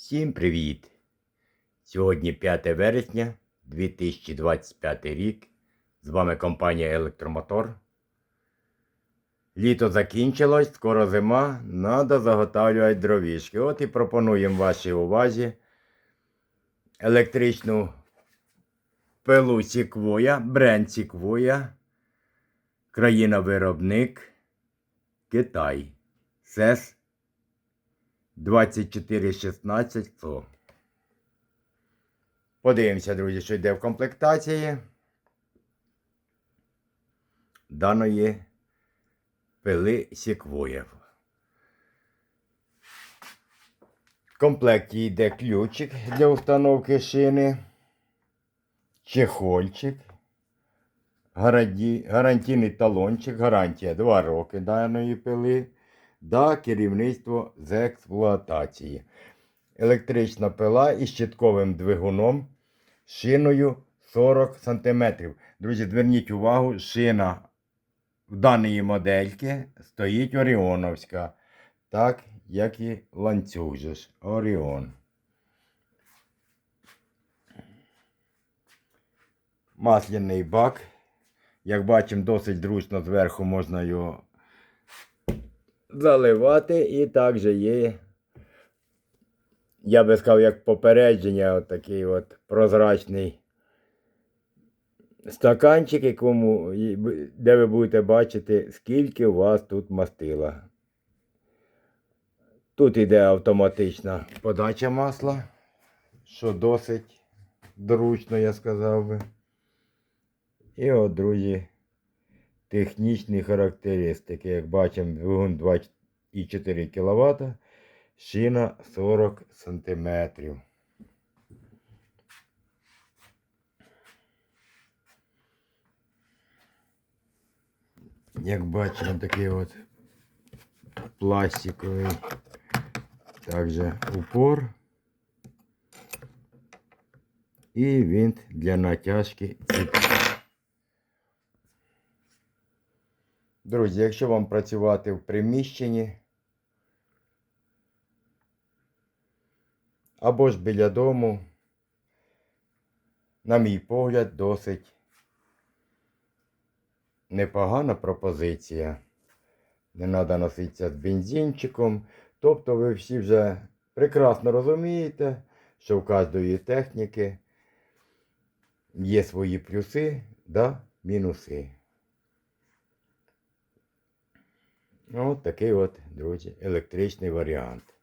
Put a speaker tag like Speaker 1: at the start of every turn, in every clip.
Speaker 1: Всім привіт! Сьогодні 5 вересня 2025 рік. З вами компанія Електромотор. Літо закінчилось, скоро зима, треба заготавлювати дровішки. От і пропонуємо вашій увазі електричну пилу Сіквоя, бренд Сіквоя, країна-виробник Китай. СЕС 2416 ЦО. Подивимося, друзі, що йде в комплектації даної пили Сіквоєв. В комплекті йде ключик для установки шини, чехольчик, гаранті- гарантійний талончик, гарантія 2 роки даної пили да керівництво з експлуатації. Електрична пила із щитковим двигуном шиною 40 см. Друзі, зверніть увагу, шина в даної модельки стоїть Оріоновська, так як і ланцюг же ж Оріон. Масляний бак. Як бачимо, досить зручно зверху можна його заливати і також є, я би сказав, як попередження, от такий от прозрачний стаканчик, якому, де ви будете бачити, скільки у вас тут мастила. Тут йде автоматична подача масла, що досить зручно, я сказав би. І от, друзі, технічні характеристики. Як бачимо, двигун 2,4 кВт, шина 40 см. Як бачимо, такий от пластиковий також упор. І винт для натяжки Друзі, якщо вам працювати в приміщенні або ж біля дому, на мій погляд, досить непогана пропозиція. Не треба носитися з бензинчиком. Тобто ви всі вже прекрасно розумієте, що в кожної техніки є свої плюси та мінуси. Ну, от такий от, друзі, електричний варіант.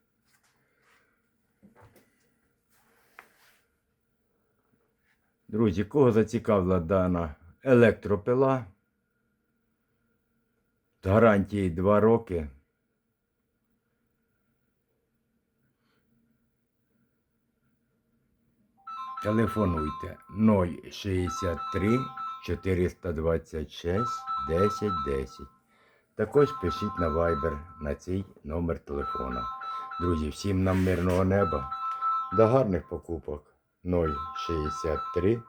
Speaker 1: Друзі, кого зацікавила дана електропила? З гарантією 2 роки. Телефонуйте 063 426 10 10. Також пишіть на Viber на цей номер телефона. Друзі, всім нам мирного неба. До гарних покупок 063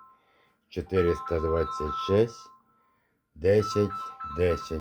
Speaker 1: 426 10 10.